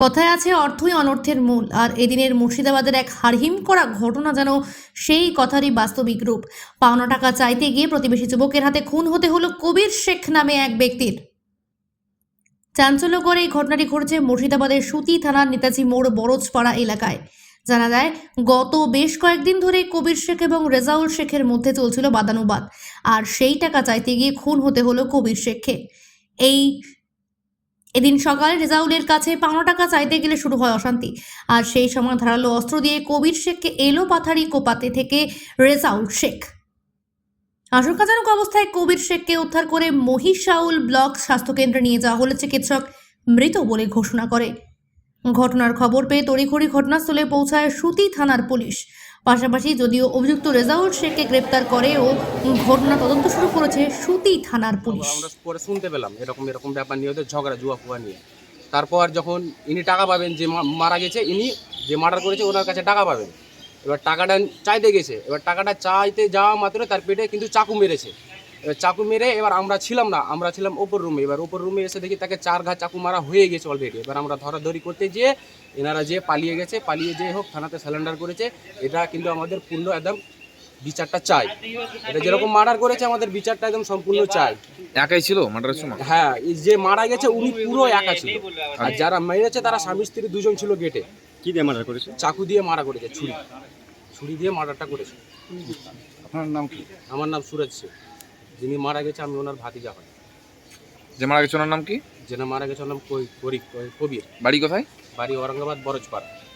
কথায় আছে, অর্থই অনর্থের মূল। আর এদিনের মুর্শিদাবাদের এক হারহিম করা ঘটনা যেন সেই কথারই বাস্তবিক রূপ। পাওনা টাকা চাইতে গিয়ে প্রতিবেশী যুবকের হাতে খুন হতে হলো কবির শেখ নামে এক ব্যক্তির। চাঞ্চল্যকর এই ঘটনাটি ঘটেছে মুর্শিদাবাদের সুতি থানার নেতাজি মোড় বরজপাড়া এলাকায়। জানা যায়, গত বেশ কয়েকদিন ধরে কবির শেখ এবং রেজাউল শেখের মধ্যে চলছিল বাদানুবাদ। আর সেই টাকা চাইতে গিয়ে খুন হতে হলো কবির শেখকে। এই এদিন সকালে রেজাউলের কাছে পাওনা টাকা চাইতে গেলে শুরু হয় অশান্তি। আর সেই সময় ধারালো অস্ত্র দিয়ে কবির শেখকে এলো পাথারি কোপাতে থেকে রেজাউল শেখ। আশঙ্কাজনক অবস্থায় কবির শেখকে উদ্ধার করে মহিষাউল ব্লক স্বাস্থ্যকেন্দ্রে নিয়ে যাওয়া হলে চিকিৎসক মৃত বলে ঘোষণা করে। ঘটনার খবর পেয়ে তড়িঘড়ি ঘটনাস্থলে পৌঁছায় সুতি থানার পুলিশ। পাশাপাশি যদিও অভিযুক্ত রেজাউল শেখকে গ্রেপ্তার করেও ও ঘটনা তদন্ত শুরু করেছে সুতি থানার পুলিশ। আমরা পরে শুনতে পেলাম এরকম এরকম ব্যাপার নিয়ে ওদের ঝগড়া জুয়া ফুয়া নিয়ে। তারপর যখন ইনি টাকা পাবেন যে মারা গেছে ইনি যে মার্ডার করেছে ওনার কাছে টাকা পাবেন। এবার টাকাটা চাইতে গেছে এবার টাকাটা চাইতে যাওয়া মাত্র তার পেটে কিন্তু চাকু মেরেছে। এবার চাকু মেরে এবার আমরা ছিলাম না আমরা ছিলাম ওপর রুমে এবার ওপর রুমে এসে দেখি তাকে চার ঘা চাকু মারা হয়ে গেছে অলরেডি এবার আমরা ধরাধরি করতে যেয়ে এনারা যে পালিয়ে গেছে পালিয়ে যেয়ে হোক থানাতে স্যালেন্ডার করেছে। এটা কিন্তু আমাদের পূর্ণ একদম বিচারটা চাই। এটা যেরকম মার্ডার করেছে আমাদের বিচারটা একদম সম্পূর্ণ চাই। একাই ছিল? মার্ডারের সময়? হ্যাঁ যে মারা গেছে উনি পুরো একা ছিল। আর যারা মেরেছে তারা স্বামী স্ত্রী দুজন ছিল গেটে কি দিয়ে মার্ডার করেছে? চাকু দিয়ে মারা করেছে ছুরি। ছুরি দিয়ে মার্ডারটা করেছে। আপনার নাম কি? আমার নাম সুরজ সিং যিনি মারা গেছে আমি ওনার ভাতিজা হই যে মারা গেছে ওনার নাম কি? যিনি মারা গেছে ওনার নাম কই- করি- কবির। বাড়ি কোথায়? বাড়ি ঔরঙ্গাবাদ বরজপাড়া।